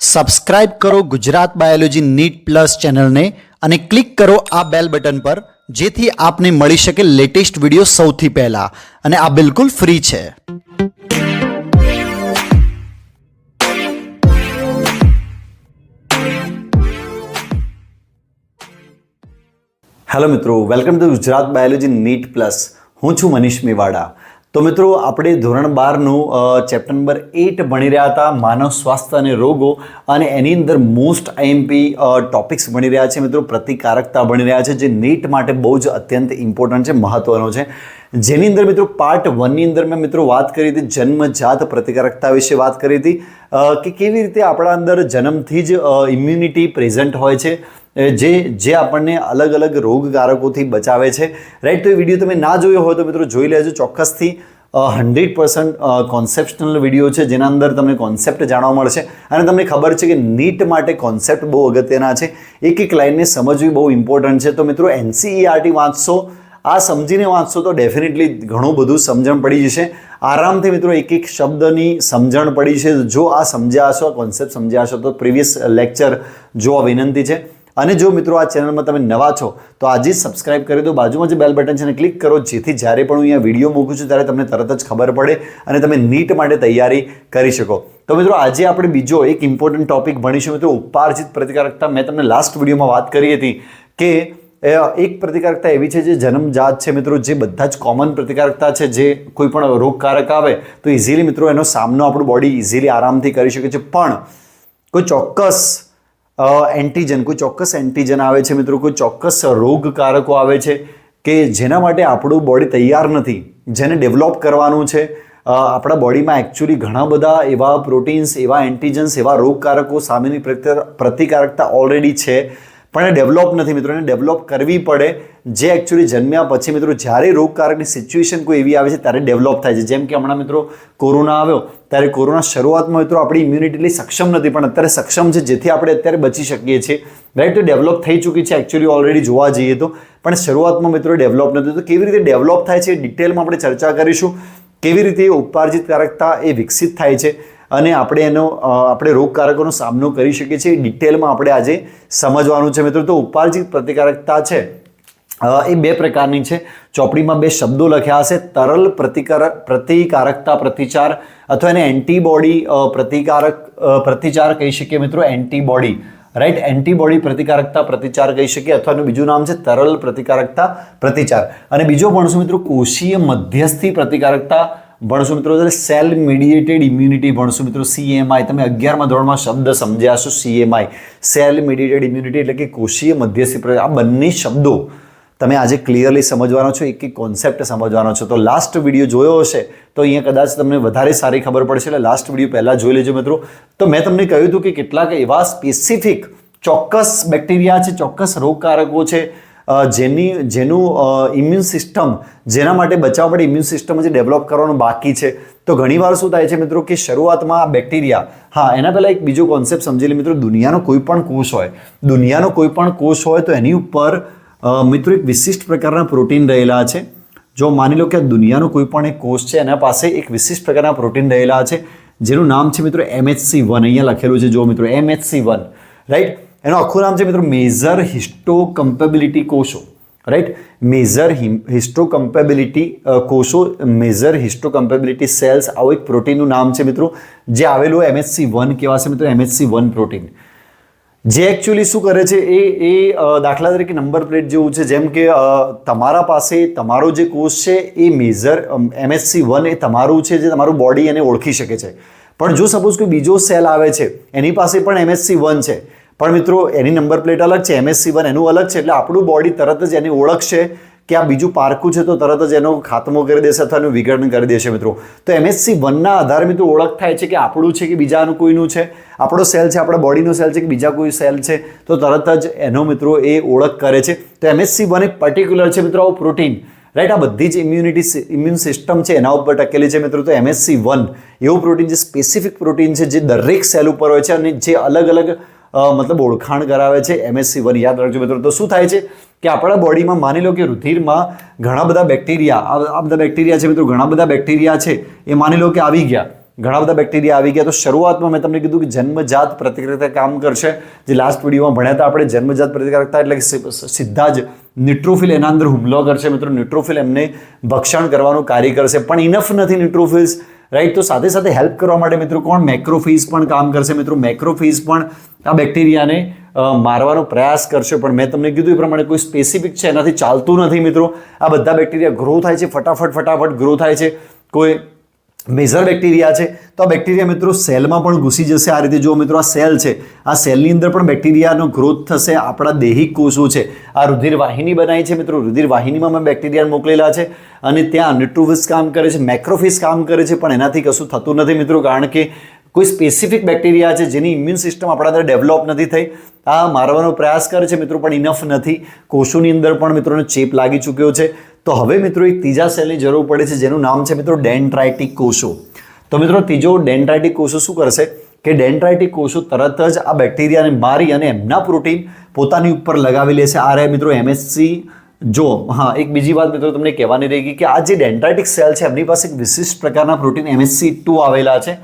Subscribe કરો Gujarat biology NEET plus ચેનલને અને ક્લિક કરો આ બેલ બટન પર, જેથી આપને મળી શકે લેટેસ્ટ વીડિયો સૌથી પહેલા. અને આ બિલકુલ ફ્રી છે. હેલો મિત્રો welcome to Gujarat biology NEET plus. હું છું મનીષ મેવાડા. તો મિત્રો, આપણે ધોરણ બારનું ચેપ્ટર નંબર એટ ભણી રહ્યા હતા, માનવ સ્વાસ્થ્ય અને રોગો, અને એની અંદર મોસ્ટ આઈએમપી ટોપિક્સ ભણી રહ્યા છે મિત્રો, પ્રતિકારકતા ભણી રહ્યા છે, જે નીટ માટે બહુ જ અત્યંત ઇમ્પોર્ટન્ટ છે, મહત્વનો છે. જેની અંદર મિત્રો પાર્ટ વનની અંદર મેં મિત્રો વાત કરી હતી જન્મજાત પ્રતિકારકતા વિશે વાત કરી હતી કે કેવી રીતે આપણા અંદર જન્મથી જ ઇમ્યુનિટી પ્રેઝન્ટ હોય છે જે જે આપણને અલગ અલગ રોગકારકોથી બચાવે છે. રાઈટ તો એ વીડિયો તમે ના જોયો હોય તો મિત્રો જોઈ લેજો. ચોક્કસથી હંડ્રેડ પર્સન્ટ કોન્સેપ્શનલ વીડિયો છે. જેના અંદર તમને કોન્સેપ્ટ જાણવા મળશે. અને તમને ખબર છે કે નીટ માટે કોન્સેપ્ટ બહુ અગત્યના છે. એક એક લાઇનને સમજવી બહુ ઇમ્પોર્ટન્ટ છે. તો મિત્રો એનસીઈઆરટી વાંચશો. આ સમજીને વાંચશો તો ડેફિનેટલી ઘણું બધું સમજણ પડી જશે. આરામથી મિત્રો એક એક શબ્દની સમજણ પડી છે. જો આ સમજ્યા હશો કોન્સેપ્ટ સમજ્યા હશો, તો પ્રીવિયસ લેક્ચર જોવા વિનંતી છે. અને જો મિત્રો આ ચેનલમાં તમે નવા છો, તો આજે સબસ્ક્રાઇબ કરી દો. બાજુમાં જે બેલ બટન છે એને ક્લિક કરો. જેથી જ્યારે પણ હું અહીંયા વીડિયો મૂકું છું, ત્યારે તમને તરત જ ખબર પડે અને તમે નીટ માટે તૈયારી કરી શકો. તો મિત્રો, આજે આપણે બીજો એક ઇમ્પોર્ટન્ટ ટોપિક ભણીશું. મિત્રો, ઉપાર્જિત પ્રતિકારકતા. મેં તમને લાસ્ટ વિડીયોમાં વાત કરી હતી કે એક પ્રતિકારકતા એવી છે જે જન્મજાત છે. મિત્રો, જે બધા જ કોમન પ્રતિકારકતા છે, જે કોઈ પણ રોગકારક આવે, તો ઇઝીલી મિત્રો એનો સામનો આપણું બોડી ઇઝીલી આરામથી કરી શકે છે. પણ કોઈ ચોક્કસ એન્ટીજન કોઈ ચોક્કસ એન્ટીજન આવે છે મિત્રો, કોઈ ચોક્કસ રોગકારકો આવે છે કે જેના માટે આપણું બોડી તૈયાર નથી, જેને ડેવલપ કરવાનું છે. આપણા બોડીમાં એકચ્યુઅલી ઘણા બધા એવા પ્રોટીન્સ એવા એન્ટીજન્સ એવા રોગકારકો સામેની પ્રતિકારકતા ઓલરેડી છે. પણ એ ડેવલપ નથી મિત્રો, એને ડેવલપ કરવી પડે. જે એકચ્યુઅલી જન્મ્યા પછી મિત્રો, જ્યારે રોગકારકની સિચ્યુએશન કોઈ એવી આવે છે, ત્યારે ડેવલપ થાય છે. જેમ કે હમણાં મિત્રો, કોરોના આવ્યો, ત્યારે કોરોના શરૂઆતમાં મિત્રો આપણી ઇમ્યુનિટી સક્ષમ નથી, પણ અત્યારે સક્ષમ છે, જેથી આપણે અત્યારે બચી શકીએ છીએ. રાઈટ તો ડેવલપ થઈ ચૂકી છે એકચ્યુઅલી ઓલરેડી જોવા જઈએ તો. પણ શરૂઆતમાં મિત્રો ડેવલપ નથી તો કેવી રીતે ડેવલપ થાય છે ડિટેલમાં આપણે ચર્ચા કરીશું. કેવી રીતે એ ઉપાર્જિત કારકતા એ વિકસિત થાય છે? અને આપણે એનો આપણે રોગકારકોનો સામનો કરી શકીએ છીએ. ડિટેલમાં આપણે આજે સમજવાનું છે મિત્રો. તો ઉપાર્જિત પ્રતિકારકતા છે. એ બે પ્રકારની છે. ચોપડીમાં બે શબ્દો લખ્યા હશે. તરલ પ્રતિકાર, પ્રતિકારકતા પ્રતિચાર અથવા એને એન્ટીબોડી પ્રતિકારક પ્રતિચાર કહી શકીએ મિત્રો. એન્ટીબોડી. રાઈટ? એન્ટીબોડી પ્રતિકારકતા પ્રતિચાર કહી શકીએ અથવા એનું બીજું નામ છે તરલ પ્રતિકારકતા પ્રતિચાર. અને બીજો ભણશું મિત્રો, કોષીય મધ્યસ્થી પ્રતિકારકતા ભણશું મિત્રો સેલ મીડિયેટેડ ઇમ્યુનિટી ભણશો મિત્રો સીએમઆઈ તમે અગિયારમાં ધોરણમાં શબ્દ સમજ્યા છો સીએમઆઈ સેલ મીડિયેટેડ ઇમ્યુનિટી એટલે કે કોષીય મધ્યસ્થી આ બંને શબ્દો તમે આજે ક્લિયરલી સમજવાનો છો એક એક કોન્સેપ્ટ સમજવાનો છો. તો લાસ્ટ વીડિયો જોયો હશે, તો અહીંયા કદાચ તમને વધારે સારી ખબર પડશે, એટલે લાસ્ટ વીડિયો પહેલાં જોઈ લેજો મિત્રો. તો મેં તમને કહ્યું હતું કે કેટલાક એવા સ્પેસિફિક ચોક્કસ બેક્ટેરિયા છે, ચોક્કસ રોગકારકો છે જેની, જેનું ઇમ્યુન સિસ્ટમ જેના માટે બચાવ માટે ઇમ્યુન સિસ્ટમ જે ડેવલપ કરવાનું બાકી છે. તો ઘણીવાર શું થાય છે મિત્રો કે શરૂઆતમાં બેક્ટેરિયા હા, એના પહેલાં એક બીજો કોન્સેપ્ટ સમજી લે મિત્રો, દુનિયાનો કોઈ પણ કોષ હોય, દુનિયાનો કોઈ પણ કોષ હોય તો એની ઉપર મિત્રો એક વિશિષ્ટ પ્રકારના પ્રોટીન રહેલા છે. જો માની લો કે દુનિયાનો કોઈ પણ એક કોષ છે, એના પાસે એક વિશિષ્ટ પ્રકારના પ્રોટીન રહેલા છે, જેનું નામ છે મિત્રો એમએચસી વન અહીંયા લખેલું છે, જો મિત્રો એમએચસી વન રાઈટ એનું આખું નામ છે મિત્રો મેજર હિસ્ટોકમ્પેબિલિટી કોષો રાઈટ મેજર હિસ્ટોકમ્પેબિલિટી કોષો, મેજર હિસ્ટોકમ્પેબિલિટી સેલ્સ, આવું એક પ્રોટીનનું નામ છે મિત્રો, જે આવેલું એમએચસી વન કહેવાશે મિત્રો? MHC one protein. જે એકચ્યુઅલી શું કરે છે? એ એ દાખલા તરીકે નંબર પ્લેટ જેવું છે, જેમ કે તમારા પાસે તમારો જે કોષ છે, એ મેજર એમએસસી વન એ તમારું છે, જે તમારું બોડી એને ઓળખી શકે છે. પણ જો સપોઝ કોઈ બીજો સેલ આવે છે, એની પાસે પણ એમએસસી વન છે પણ મિત્રો, એની નંબર પ્લેટ અલગ છે એમએસસી વન એનું અલગ છે, એટલે આપણું બોડી તરત જ એની ઓળખશે કે આ બીજું પારખું છે તો તરત જ એનો ખાતમો કરી દેશે અથવા એનું વિઘટન કરી દેશે મિત્રો. તો એમએસસી વનના આધારે મિત્રો ઓળખ થાય છે કે આપણું છે કે બીજાનું કોઈનું છે. આપણો સેલ છે, આપણા બોડીનો સેલ છે કે બીજા કોઈ સેલ છે, તો તરત જ એનો મિત્રો એ ઓળખ કરે છે. તો એમએસસી વન એક પર્ટિક્યુલર છે મિત્રો, આવું પ્રોટીન રાઈટ આ બધી જ ઇમ્યુનિટી ઇમ્યુન સિસ્ટમ છે એના ઉપર ટકેલી છે મિત્રો. તો એમએસસી વન એવું પ્રોટીન જે સ્પેસિફિક પ્રોટીન છે જે દરેક સેલ ઉપર હોય છે અને જે અલગ અલગ મતલબ ઓળખાણ કરાવે છે એમએસસી વન. યાદ રાખજો મિત્રો, તો શું થાય છે કે આપણા બોડીમાં માની લો કે રુધિરમાં ઘણા બધા બેક્ટેરિયા, આ બધા બેક્ટેરિયા છે મિત્રો, ઘણા બધા બેક્ટેરિયા છે, એ માની લો કે આવી ગયા. ઘણા બધા બેક્ટેરિયા આવી ગયા. તો શરૂઆતમાં મેં તમને કીધું કે જન્મજાત પ્રતિક્રિયા કામ કરશે. જે લાસ્ટ વિડીયોમાં ભણ્યા હતા આપણે, જન્મજાત પ્રતિક્રિયા એટલે કે સીધા જ ન્યુટ્રોફિલ એના અંદર હુમલો કરશે મિત્રો. ન્યુટ્રોફિલ એમને ભક્ષણ કરવાનું કાર્ય કરશે. પણ ઇનફ નથી ન્યુટ્રોફિલ્સ રાઈટ તો સાથે સાથે હેલ્પ કરવા માટે મિત્રો કોણ? મેક્રોફીઝ પણ કામ કરશે. મિત્રો મેક્રોફીઝ પણ આ બેક્ટેરિયાને મારવાનો પ્રયાસ કરશે. પણ મેં તમને કીધું એ પ્રમાણે કોઈ સ્પેસિફિક છે, એનાથી ચાલતું નથી મિત્રો. આ બધા બેક્ટેરિયા ગ્રો થાય છે, ફટાફટ ફટાફટ ગ્રો થાય છે. કોઈ મેજર બેક્ટેરિયા છે. તો આ બેક્ટેરિયા મિત્રો સેલમાં પણ ઘૂસી જશે. આ રીતે જો મિત્રો, આ સેલ છે. આ સેલની અંદર પણ બેક્ટેરિયાનો ગ્રોથ થશે. આપણા દૈહિક કોષો છે. આ રુધિર વાહિની બનાવી છે મિત્રો. રુધિર વાહિનીમાં મેં બેક્ટેરિયા મોકલેલા છે અને ત્યાં ન્યુટ્રોફિસ કામ કરે છે મેક્રોફિસ કામ કરે છે, પણ એનાથી કશું થતું નથી મિત્રો, કારણ કે કોઈ સ્પેસિફિક બેક્ટેરિયા છે જેની ઇમ્યુન સિસ્ટમ આપણા અંદર ડેવલપ નથી થઈ. આ મારવાનો પ્રયાસ કરે છે મિત્રો, પણ ઇનફ નથી. કોષોની અંદર પણ મિત્રોને ચેપ લાગી ચૂક્યો છે. તો હવે મિત્રો એક ત્રીજા સેલની જરૂર પડે છે, જેનું નામ છે મિત્રો ડેન્ટ્રાઇટિક કોષો. તો મિત્રો ત્રીજો ડેન્ટ્રાઇટિક કોષો શું કરશે? કે ડેન્ટ્રાઇટિક કોષો તરત જ આ બેક્ટેરિયાને મારી અને એમના પ્રોટીન પોતાની ઉપર લગાવી લે છે આ રહે મિત્રો એમએસસી. જો, હા, એક બીજી વાત મિત્રો તમને કહેવાની રહી ગઈ કે આ જે ડેન્ટ્રાઇટિક સેલ છે, એમની પાસે એક વિશિષ્ટ પ્રકારના પ્રોટીન એમએસસી ટુ આવેલા છે.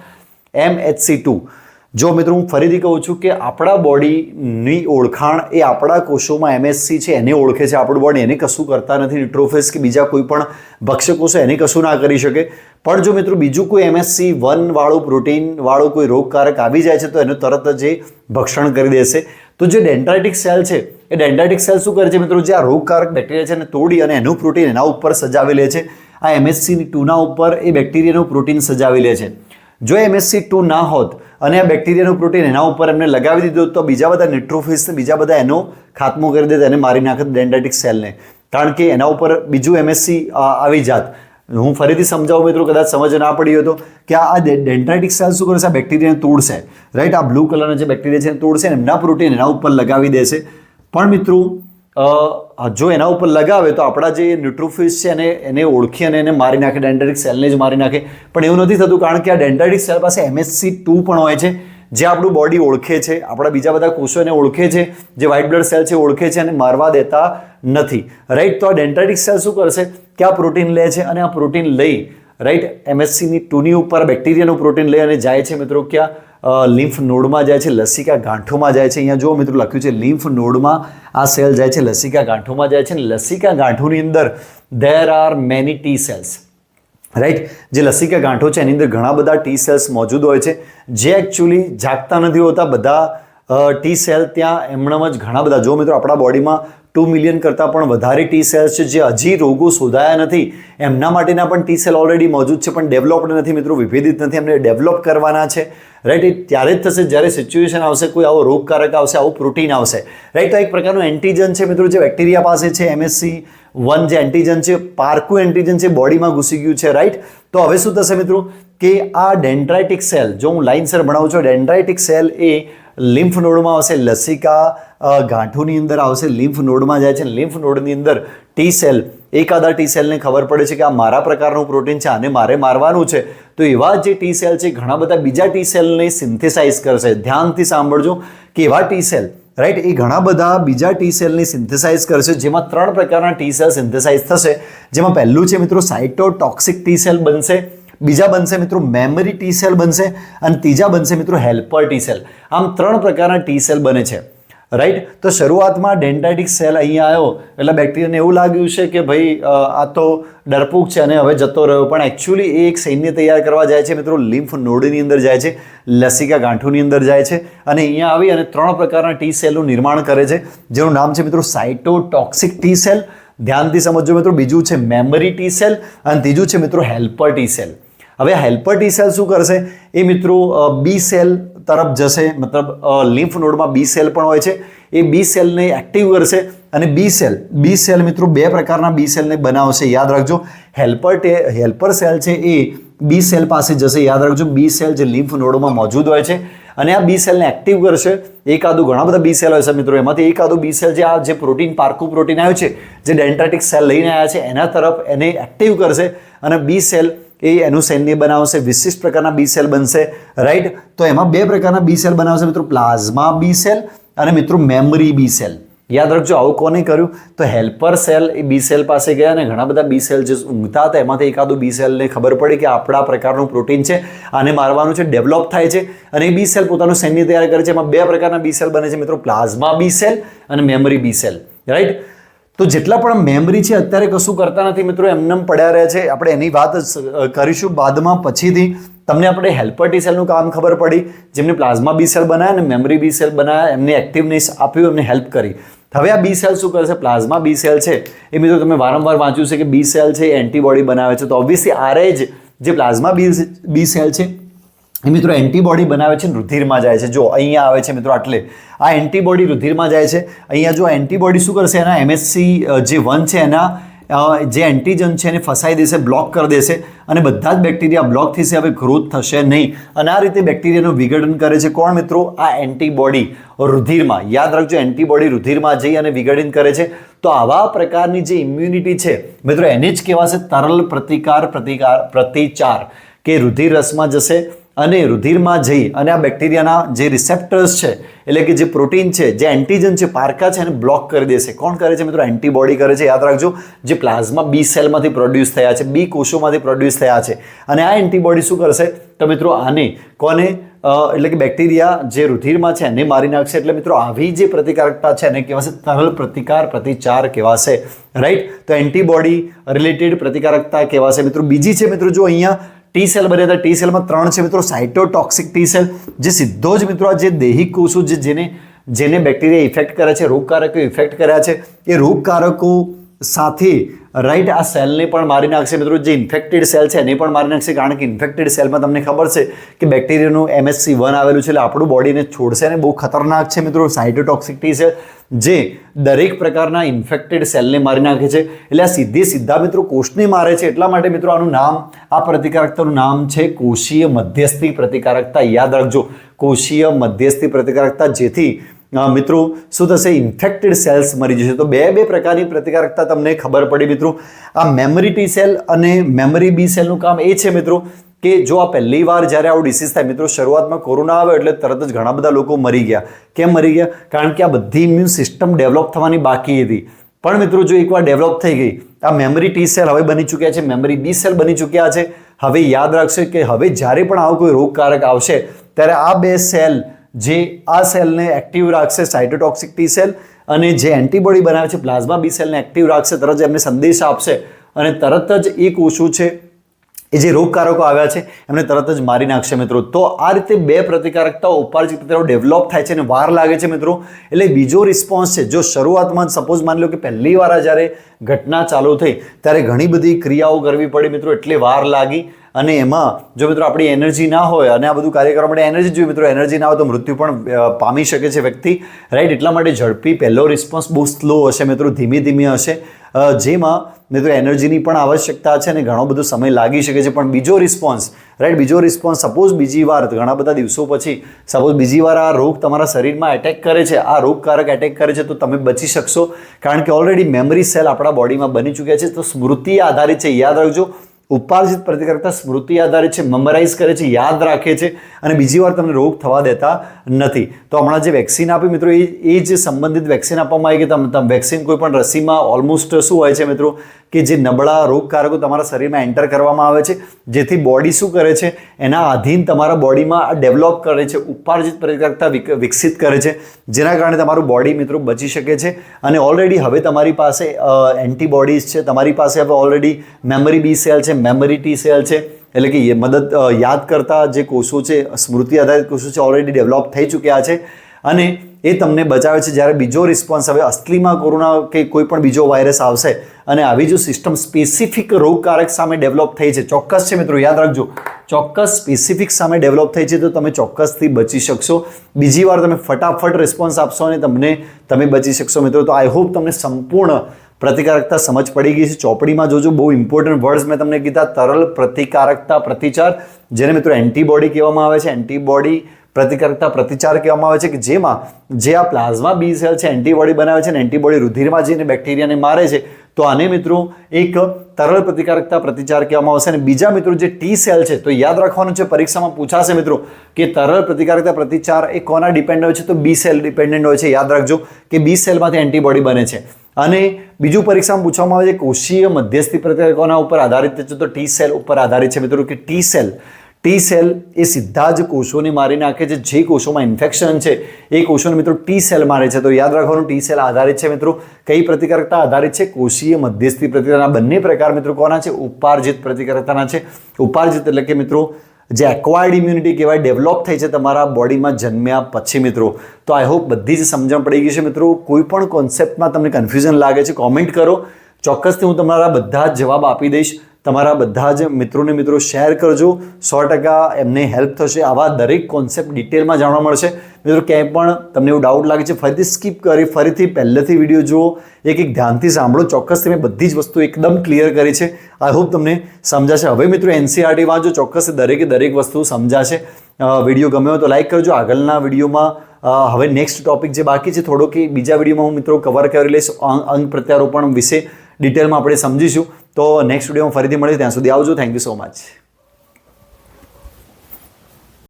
MHC two. જો મિત્રો હું ફરીથી કહું છું કે આપણા બોડીની ઓળખાણ એ આપણા કોષોમાં એમએસસી છે, એને ઓળખે છે આપણું બોડી એને કશું કરતા નથી ન્યુટ્રોફિસ કે બીજા કોઈ પણ ભક્ષ્ય કોષો એને કશું ના કરી શકે. પણ જો મિત્રો બીજું કોઈ એમએસસી વનવાળું પ્રોટીનવાળું કોઈ રોગકારક આવી જાય છે, તો એનું તરત જ એ ભક્ષણ કરી દેશે. તો જે ડેન્ટ્રાઇટિક સેલ છે, એ ડેન્ટ્રાઇટિક સેલ શું કરે છે મિત્રો? જે આ રોગકારક બેક્ટેરિયા છે, એને તોડી અને એનું પ્રોટીન એના ઉપર સજાવી લે છે. આ એમએસસીની ટુના ઉપર એ બેક્ટેરિયાનું પ્રોટીન સજાવી લે છે. જો એમએસસી ટુ ના હોત અને આ બેક્ટેરિયાનું પ્રોટીન એના ઉપર એમને લગાવી દીધું તો બીજા બધા ન્યુટ્રોફિસ બીજા બધા એનો ખાત્મો કરી દેતા એને મારી નાખત ડેન્ડેટિક સેલને કારણ કે એના ઉપર બીજું એમએસસી આવી જાત. હું ફરીથી સમજાવું મિત્રો, કદાચ સમજ ના પડી હોય તો, કે આ ડેન્ટાઇટિક સેલ શું કરશે આ બેક્ટેરિયાને તોડશે. રાઈટ આ બ્લુ કલરના જે બેક્ટેરિયા છે તોડશે એમના પ્રોટીન એના ઉપર લગાવી દેશે. પણ મિત્રો જો એના ઉપર લગાવે તો આપણા જે ન્યુટ્રોફિસ છે એને એને ઓળખી અને એને મારી નાખે ડેન્ટાઇટિક સેલને જ મારી નાખે. પણ એવું નથી થતું કારણ કે આ ડેન્ટાઇટિક સેલ પાસે એમએસસી ટુ પણ હોય છે, જે આપણું બોડી ઓળખે છે, આપણા બીજા બધા કોષો એને ઓળખે છે, જે વ્હાઇટ બ્લડ સેલ છે ઓળખે છે અને મારવા દેતા નથી. રાઈટ તો આ ડેન્ટાઇટિક સેલ શું કરશે? કે આ પ્રોટીન લે છે અને આ પ્રોટીન લઈ રાઈટ એમએસસીની ટુની ઉપર બેક્ટેરિયાનું પ્રોટીન લઈ અને જાય છે મિત્રો ક્યાં? લિમ્ફ નોડમાં જાય છે, લસિકા ગાંઠોમાં જાય છે. અહીંયા જુઓ મિત્રો, લખ્યું છે, લિમ્ફ નોડમાં આ સેલ જાય છે, લસિકા ગાંઠોમાં જાય છે. અને લસિકા ગાંઠોની અંદર there are many T cells right જે લસિકા ગાંઠો છે, એની અંદર ઘણા બધા ટી સેલ્સ મોજૂદ હોય છે. જે એકચ્યુઅલી જાગતા નથી હોતા, બધા ટી સેલ ત્યાં એમણામ જ ઘણા બધા. જો મિત્રો, આપણા બોડીમાં ટુ મિલિયન કરતાં પણ વધારે ટી સેલ્સ છે જે હજી રોગો શોધાયા નથી. એમના માટેના પણ ટી સેલ ઓલરેડી મોજૂદ છે, પણ ડેવલપ્ડ નથી મિત્રો, વિભેદિત નથી, એમને ડેવલપ કરવાના છે. રાઈટ એ ત્યારે જ થશે, જ્યારે સિચ્યુએશન આવશે, કોઈ આવો રોગકારક આવશે, આવું પ્રોટીન આવશે. રાઈટ તો એક પ્રકારનું એન્ટીજન છે મિત્રો, જે બેક્ટેરિયા પાસે છે એમએસસી વન જે એન્ટીજન છે, પાર્કુ એન્ટીજન છે, બોડીમાં ઘૂસી ગયું છે રાઈટ તો હવે શું થશે મિત્રો? કે આ ડેન્ડ્રાઇટિક સેલ જો હું લાઇનસર ભણાવું છું ડેન્ડ્રાઇટિક સેલ એ લિમ્ફ નોડમાં આવશે, લસિકા ગાંઠોની અંદર આવશે, લિમ્ફ નોડમાં જાય છે. લિમ્ફ નોડની અંદર ટી સેલ એકાદા ટી સેલને ખબર પડે છે કે આ મારા પ્રકારનું પ્રોટીન છે, આને મારે મારવાનું છે. તો એવા જે ટી સેલ છે, ઘણા બધા બીજા ટી સેલને સિન્થેસાઇઝ કરશે. ધ્યાનથી સાંભળજો કે એવા ટી સેલ રાઈટ એ ઘણા બધા બીજા ટી સેલની સિન્થેસાઇઝ કરશે, જેમાં ત્રણ પ્રકારના ટી સેલ સિન્થેસાઇઝ થશે. જેમાં પહેલું છે મિત્રો સાઇટોટોક્સિક ટી સેલ બનશે. બીજા બનશે મિત્રો મેમરી ટી સેલ બનશે અને ત્રીજા બનશે મિત્રો હેલ્પર ટી સેલ આમ ત્રણ પ્રકારના ટી સેલ બને છે. રાઈટ તો શરૂઆતમાં ડેન્ટાઇટિક સેલ અહીંયા આવ્યો. એટલે બેક્ટેરિયાને એવું લાગ્યું છે કે ભાઈ આ તો ડરપૂક છે અને હવે જતો રહ્યો. પણ એકચ્યુઅલી એ એક સૈન્ય તૈયાર કરવા જાય છે મિત્રો. લિમ્ફ નોડની અંદર જાય છે. લસિકા ગાંઠોની અંદર જાય છે. અને અહીંયા આવી અને ત્રણ પ્રકારના ટી સેલનું નિર્માણ કરે છે. જેનું નામ છે મિત્રો સાઇટોટોક્સિક ટી સેલ ધ્યાનથી સમજો મિત્રો. બીજું છે મેમરી ટી સેલ અને ત્રીજું છે મિત્રો હેલ્પર ટી સેલ હવે હેલ્પર ટી સેલ શું કરશે એ મિત્રો બી સેલ તરફ જશે મતલબ લિમ્ફ નોડમાં બી સેલ પણ હોય છે એ બી સેલને એક્ટિવ કરશે અને બી સેલ બી સેલ મિત્રો બે પ્રકારના બી સેલને બનાવશે યાદ રાખજો હેલ્પર હેલ્પર સેલ છે એ બી સેલ પાસે જશે યાદ રાખજો બી સેલ જે લિમ્ફ નોડોમાં મોજૂદ હોય છે અને આ બી સેલને એક્ટિવ કરશે એકાદું ઘણા બધા બી સેલ હોય છે મિત્રો એમાંથી એકાદું બી સેલ જે આ જે પ્રોટીન પાર્કુ પ્રોટીન આવ્યું છે જે ડેન્ટાટિક સેલ લઈને આવ્યા છે એના તરફ એને એક્ટિવ કરશે અને બી સેલ એ એનું સૈન્ય બનાવશે, વિશિષ્ટ પ્રકારના બી સેલ બનશે રાઈટ તો એમાં બે પ્રકારના બી સેલ બનાવશે મિત્રો, પ્લાઝમા બી સેલ અને મિત્રો મેમરી બી સેલ યાદ રાખજો, આવું કોને કર્યું? તો હેલ્પર સેલ એ બી સેલ પાસે ગયા અને ઘણા બધા બી સેલ જે ઊંઘતા હતા, એમાંથી એકાદું બી સેલને ખબર પડી કે આપણા પ્રકારનું પ્રોટીન છે આને મારવાનું છે, ડેવલપ થાય છે અને એ બી સેલ પોતાનું સૈન્ય તૈયાર કરે છે. એમાં બે પ્રકારના બી સેલ બને છે મિત્રો, પ્લાઝમા બી સેલ અને મેમરી બી સેલ રાઈટ તો જેટલા પણ મેમરી છે, અત્યારે કશું કરતા નથી મિત્રો એમને પડ્યા રહે છે. આપણે એની વાત કરીશું બાદમાં પછીથી. તમને આપણે હેલ્પર ટી સેલનું કામ ખબર પડી. જેમને પ્લાઝમા બી સેલ બનાવ્યા અને મેમરી બી સેલ બનાવ્યા એમને એક્ટિવનેસ આપ્યું, એમને હેલ્પ કરી. હવે આ બી સેલ શું કરશે પ્લાઝમા બી સેલ છે. એ મિત્રો તમે વારંવાર વાંચ્યું છે કે બી સેલ છે એન્ટીબોડી બનાવે છે. તો ઓબ્વિયસલી જ જે પ્લાઝમા બી બી સેલ છે એ મિત્રો એન્ટીબોડી બનાવે છે રુધિરમાં જાય છે. જો અહીંયા આવે છે મિત્રો આટલે. આ એન્ટીબોડી રુધિરમાં જાય છે. અહીંયા જો એન્ટીબોડી શું કરશે? એના એમએસસી જે વન છે એના જે એન્ટીજન છે એને ફસાઈ દેશે, બ્લોક કરી દેશે અને બધા જ બેક્ટેરિયા બ્લોક થશે. હવે ગ્રોથ થશે નહીં. અને આ રીતે બેક્ટેરિયાનું વિઘટન કરે છે. કોણ મિત્રો? આ એન્ટીબોડી રુધિરમાં. યાદ રાખજો, એન્ટીબોડી રુધિરમાં જઈ અને વિઘટન કરે છે. તો આવા પ્રકારની જે ઇમ્યુનિટી છે, મિત્રો એને જ કહેવાશે તરલ પ્રતિકાર પ્રતિકાર, પ્રતિચાર કે રુધિર રસમાં જશે. અને રુધિરમાં જઈ અને આ બેક્ટેરિયાના જે રિસેપ્ટર્સ છે, એટલે કે જે પ્રોટીન છે, જે એન્ટીજન છે, પારકા છે એને બ્લોક કરી દેશે કોણ કરે છે મિત્રો? એન્ટીબોડી કરે છે. યાદ રાખજો, જે પ્લાઝમા બી સેલમાંથી પ્રોડ્યુસ થયા છે બી કોષોમાંથી પ્રોડ્યુસ થયા છે. અને આ એન્ટીબોડી શું કરશે? તો મિત્રો આને કોને એટલે કે બેક્ટેરિયા જે રુધિરમાં છે એને મારી નાખશે. એટલે મિત્રો આવી જે પ્રતિકારકતા છે એને કહેવાશે તરલ પ્રતિકાર પ્રતિચાર કહેવાશે. રાઈટ તો એન્ટીબોડી રિલેટેડ પ્રતિકારકતા કહેવાશે. મિત્રો બીજી છે, મિત્રો જો અહીંયા ટી સેલ બન્યા હતા ટી સેલમાં ત્રણ છે મિત્રો સાઇટોટોક્સિક ટી સેલ જે સીધો જ મિત્રો આ જે દેહિક કોષો જે જેને જેને બેક્ટેરિયા ઇફેક્ટ કરે છે, રોગકારકો ઇફેક્ટ કર્યા છે, એ રોગકારકો સાથે રાઈટ આ સેલને પણ મારી નાખશે મિત્રો. જે ઇન્ફેક્ટેડ સેલ છે, એને પણ મારી નાખશે, કારણ કે ઇન્ફેક્ટેડ સેલમાં તમને ખબર છે કે બેક્ટેરિયાનું એમએસસી વન આવેલું છે, એટલે આપણું બોડીને છોડશે અને બહુ ખતરનાક છે મિત્રો સાઇટોટોક્સિક ટી સેલ જે દરેક પ્રકારના ઇન્ફેક્ટેડ સેલને મારી નાખે છે. એટલે આ સીધે સીધા મિત્રો કોષને મારે છે એટલા માટે મિત્રો આનું નામ, આ પ્રતિકારકતાનું નામ છે કોષીય મધ્યસ્થી પ્રતિકારકતા. યાદ રાખજો, કોષીય મધ્યસ્થી પ્રતિકારકતા જેથી મિત્રો શું થશે? ઇન્ફેક્ટેડ સેલ્સ મરી જશે. તો બે બે પ્રકારની પ્રતિકારકતા તમને ખબર પડી મિત્રો. આ મેમરી ટી સેલ અને મેમરી બી સેલનું કામ એ છે મિત્રો કે જો આ પહેલી વાર જ્યારે આવું ડિસીઝ થાય, મિત્રો, શરૂઆતમાં કોરોના આવે એટલે તરત જ ઘણા બધા લોકો મરી ગયા. કેમ મરી ગયા? કારણ કે આ બધી ઇમ્યુન સિસ્ટમ ડેવલપ થવાની બાકી હતી. પણ મિત્રો, જો એકવાર ડેવલપ થઈ ગઈ, આ મેમરી ટી સેલ હવે બની ચૂક્યા છે મેમરી બી સેલ બની ચૂક્યા છે. હવે યાદ રાખશે કે હવે જ્યારે પણ આવો કોઈ રોગકારક આવશે, ત્યારે આ બે સેલ જે આ સેલને એક્ટિવ રાખશે સાયટોટોક્સિક ટી સેલ અને જે એન્ટીબોડી બનાવે છે પ્લાઝમા બી સેલને એક્ટિવ રાખશે, તરત જ એમને સંદેશ આપશે. અને તરત જ એ કોષો છે એ જે રોગકારકો આવ્યા છે, એમને તરત જ મારી નાખશે મિત્રો. તો આ રીતે બે પ્રતિકારકતા ઉપાર્જિત પ્રતિકારો ડેવલપ થાય છે અને વાર લાગે છે મિત્રો. એટલે બીજો રિસ્પોન્સ છે, જો શરૂઆતમાં સપોઝ માની લો કે પહેલી વાર જ્યારે ઘટના ચાલુ થઈ, ત્યારે ઘણી બધી ક્રિયાઓ કરવી પડી મિત્રો, એટલે વાર લાગી. અને એમાં જો મિત્રો આપણી એનર્જી ના હોય અને આ બધું કાર્ય કરવા માટે એનર્જી જોઈએ, મિત્રો એનર્જી ના હોય તો મૃત્યુ પણ પામી શકે છે વ્યક્તિ. રાઈટ એટલા માટે ઝડપી પહેલો રિસ્પોન્સ બહુ સ્લો હશે, મિત્રો. ધીમે ધીમે હશે. જેમાં મિત્રો એનર્જીની પણ આવશ્યકતા છે અને ઘણો બધો સમય લાગી શકે છે. પણ બીજો રિસ્પોન્સ રાઈટ બીજો રિસ્પોન્સ સપોઝ બીજી વાર, ઘણા બધા દિવસો પછી સપોઝ બીજી વાર આ રોગ તમારા શરીરમાં એટેક કરે છે, આ રોગકારક એટેક કરે છે, તો તમે બચી શકશો. કારણ કે ઓલરેડી મેમરી સેલ આપણા બોડીમાં બની ચૂક્યા છે. તો સ્મૃતિ આધારિત છે. યાદ રાખજો ઉપાર્જિત પ્રતિકારકતા સ્મૃતિ આધારિત છે મેમરાઇઝ કરે છે, યાદ રાખે છે અને બીજી વાર તમને રોગ થવા દેતા નથી. તો હમણાં જે વેક્સિન આપી, મિત્રો, એ એ જે સંબંધિત વેક્સિન આપવામાં આવી કે તમે વેક્સિન કોઈ પણ રસીમાં ઓલમોસ્ટ શું હોય છે, મિત્રો? કે જે નબળા રોગકારકો તમારા શરીરમાં એન્ટર કરવામાં આવે છે, જેથી બોડી શું કરે છે? એના આધીન તમારા બોડીમાં ડેવલપ કરે છે, ઉપાર્જિત પ્રતિકારકતા વિક- વિકસિત કરે છે, જેના કારણે તમારું બોડી મિત્રો બચી શકે છે. અને ઓલરેડી હવે તમારી પાસે એન્ટીબોડીઝ છે, તમારી પાસે હવે ઓલરેડી મેમરી બી સેલ છે મેમરી ટી સેલ છે, એટલે કે મદદ યાદ કરતા જે કોષો છે, સ્મૃતિ આધારિત કોષો છે ઓલરેડી ડેવલપ થઈ ચૂક્યા છે. અને એ તમને બચાવે છે. જ્યારે બીજો રિસ્પોન્સ હવે અસલીમાં કોરોના કે કોઈ પણ બીજો વાયરસ આવશે અને આવી જો સિસ્ટમ સ્પેસિફિક રોગકારક સામે ડેવલપ થઈ છે. ચોક્કસ છે મિત્રો, યાદ રાખજો. ચોક્કસ સ્પેસિફિક સામે ડેવલપ થઈ છે તો તમે ચોક્કસથી બચી શકશો. બીજી વાર તમે ફટાફટ રિસ્પોન્સ આપશો અને તમને, તમે બચી શકશો મિત્રો. તો આઈ હોપ તમને સંપૂર્ણ પ્રતિકારકતા સમજ પડી ગઈ છે. ચોપડીમાં જોજો, બહુ ઇમ્પોર્ટન્ટ વર્ડ્સ મેં તમને કીધા. તરલ પ્રતિકારકતા પ્રતિચાર, જેને મિત્રો એન્ટીબોડી કહેવામાં આવે છે. એન્ટીબોડી પ્રતિકારકતા પ્રતિચાર કહેવામાં આવે છે કે જેમાં જે આ પ્લાઝમા બી સેલ છે એન્ટીબોડી બનાવે છે ને એન્ટીબોડી રુધિરમાં જઈને બેક્ટેરિયાને મારે છે. તો આને મિત્રો એક તરલ પ્રતિકારકતા પ્રતિચાર કહેવામાં આવશે અને બીજા મિત્રો જે ટી સેલ છે, તો યાદ રાખવાનું છે, પરીક્ષામાં પૂછાશે મિત્રો કે તરલ પ્રતિકારકતા પ્રતિચાર એ કોના ડિપેન્ડ હોય છે, તો બી સેલ ડિપેન્ડન્ટ હોય છે. યાદ રાખજો કે બી સેલમાંથી એન્ટીબોડી બને છે. અને બીજું પરીક્ષામાં પૂછવામાં આવે છે કોષીય મધ્યસ્થી પ્રતિકારકોના ઉપર આધારિત છે, તો ટી સેલ ઉપર આધારિત છે મિત્રો કે ટી સેલ ટી સેલ એ સીધા જ કોષોને મારી નાખે છે. જે કોષોમાં ઇન્ફેક્શન છે, એ કોષોને મિત્રો ટી સેલ મારે છે. તો યાદ રાખવાનું ટી સેલ આધારિત છે મિત્રો. કઈ પ્રતિકારકતા આધારિત છે? કોષીય મધ્યસ્થી પ્રતિકારના બંને પ્રકાર મિત્રો કોના છે? ઉપાર્જિત પ્રતિકારકતાના છે. ઉપાર્જિત એટલે કે મિત્રો, જે એક્વાયર્ડ ઇમ્યુનિટી કહેવાય ડેવલપ થઈ છે તમારા બોડીમાં જન્મ્યા પછી મિત્રો. તો આઈ હોપ બધી જ સમજણ પડી ગઈ છે મિત્રો. કોઈ પણ કોન્સેપ્ટમાં તમને કન્ફ્યુઝન લાગે છે કોમેન્ટ કરો. ચોક્કસથી હું તમારા બધા જ જવાબ આપી દઈશ. તમારા બધા જ મિત્રોને મિત્રો શેર કરજો. સો ટકા એમને હેલ્પ થશે. આવા દરેક કોન્સેપ્ટ ડિટેલમાં જાણવા મળશે. મિત્રો, ક્યાંય પણ તમને એવું ડાઉટ લાગે છે, ફરીથી સ્કીપ કરી, ફરીથી પહેલેથી વીડિયો જુઓ. એક એક ધ્યાનથી સાંભળો. ચોક્કસ મેં બધી જ વસ્તુ એકદમ ક્લિયર કરી છે. આઈ હોપ તમને સમજાશે. હવે મિત્રો એનસીઆરટી વાંચો. ચોક્કસ દરેકે દરેક વસ્તુ સમજાશે. વીડિયો ગમ્યો તો લાઈક કરજો. આગળના વિડીયોમાં હવે નેક્સ્ટ ટોપિક જે બાકી છે થોડો કે બીજા વિડીયોમાં હું મિત્રો કવર કરી લઈશ. અંગ પ્રત્યારોપણ વિશે ડિટેલમાં આપણે સમજીશું. તો નેક્સ્ટ વીડિયો ફરીથી મળીએ ત્યાં સુધી આવજો. Thank you so much